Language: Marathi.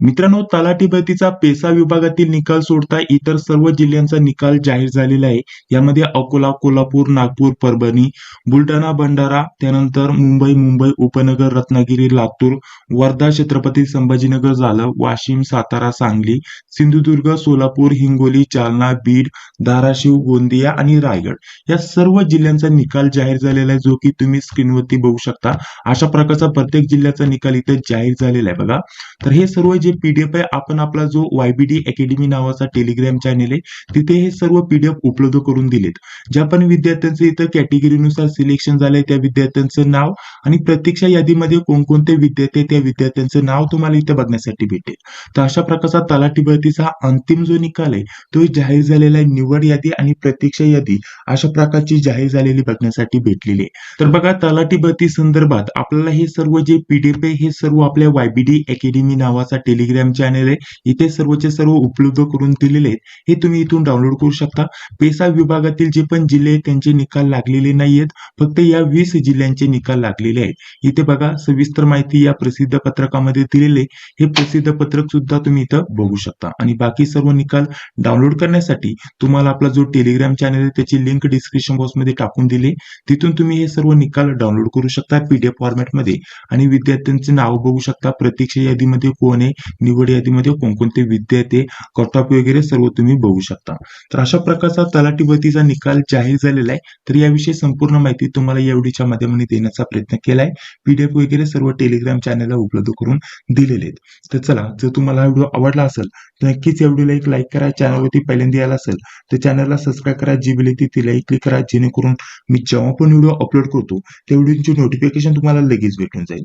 मित्रांनो तलाठी भरतीचा पेसा विभागातील निकाल सोडता इतर सर्व जिल्ह्यांचा निकाल जाहीर झालेला आहे. यामध्ये अकोला कोल्हापूर नागपूर परभणी बुलढाणा भंडारा त्यानंतर मुंबई मुंबई उपनगर रत्नागिरी लातूर वर्धा छत्रपती संभाजीनगर झालं वाशिम सातारा सांगली सिंधुदुर्ग सोलापूर हिंगोली जालना बीड धाराशिव गोंदिया आणि रायगड. या सर्व जिल्ह्यांचा निकाल जाहीर झालेला आहे जो की तुम्ही स्क्रीनवरती बघू शकता. अशा प्रकारचा प्रत्येक जिल्ह्याचा निकाल इथे जाहीर झालेला आहे बघा. तर हे सर्व जे पीडीएफ आहे आपण आपला जो वायबीडी अकॅडमी नावाचा टेलिग्राम चॅनेल आहे तिथे हे सर्व पीडीएफ उपलब्ध करून दिलेत. ज्या पण विद्यार्थ्यांचं इथं कॅटेगरीनुसार सिलेक्शन झालंय त्या विद्यार्थ्यांचं नाव आणि प्रतीक्षा यादीमध्ये कोणकोणते विद्यार्थी त्या विद्यार्थ्यांचं नाव तुम्हाला इथे बघण्यासाठी भेटेल. तर अशा प्रकारचा तलाठी भरतीचा अंतिम जो निकाल आहे तो जाहीर झालेला आहे निवड यादी आणि प्रतीक्षा यादी अशा प्रकारची जाहीर झालेली बघण्यासाठी भेटलेली आहे. तर बघा तलाठी भरती संदर्भात आपल्याला हे सर्व जे पीडीएफ आहे हे सर्व आपल्या वायबीडी अकॅडमी नावाचा टेलिग्राम चॅनल आहे. इथे सर्वचे सर्व उपलब्ध करून दिलेले आहेत. हे तुम्ही इथून डाउनलोड करू शकता. पेसा विभागातील जे पण जिल्हे आहेत त्यांचे निकाल लागलेले नाहीयेत फक्त या वीस जिल्ह्यांचे निकाल लागलेले आहेत. इथे बघा सविस्तर माहिती या प्रसिद्ध पत्रकामध्ये दिलेले हे प्रसिद्ध पत्रक सुद्धा तुम्ही इथं बघू शकता. आणि बाकी सर्व निकाल डाउनलोड करण्यासाठी तुम्हाला आपला जो टेलिग्राम चॅनल आहे त्याची लिंक डिस्क्रिप्शन बॉक्समध्ये टाकून दिले तिथून तुम्ही हे सर्व निकाल डाउनलोड करू शकता पीडीएफ फॉर्मॅटमध्ये आणि विद्यार्थ्यांचे नाव बघू शकता. प्रतीक्षा यादीमध्ये कोण आहे निवड यादीमध्ये कोणकोणते विद्यार्थी कट ऑफ वगैरे सर्व तुम्ही बघू शकता. तर अशा प्रकारचा तलाठी भरतीचा निकाल जाहीर झालेला आहे. तर याविषयी संपूर्ण माहिती तुम्हाला या व्हिडिओच्या माध्यमाने देण्याचा प्रयत्न केलाय. पीडीएफ वगैरे सर्व टेलिग्राम चॅनलला उपलब्ध करून दिलेले आहेत. तर चला जर तुम्हाला हा व्हिडिओ आवडला असेल तर नक्कीच या व्हिडिओला एक लाईक करा चॅनलवरती पहिल्यांदा यायला असेल तर चॅनलला सबस्क्राईब करा जी बिल येते तिलाही क्लिक करा जेणेकरून मी जेव्हा पण व्हिडिओ अपलोड करतो त्या व्हिडिओची नोटिफिकेशन तुम्हाला लगेच भेटून जाईल.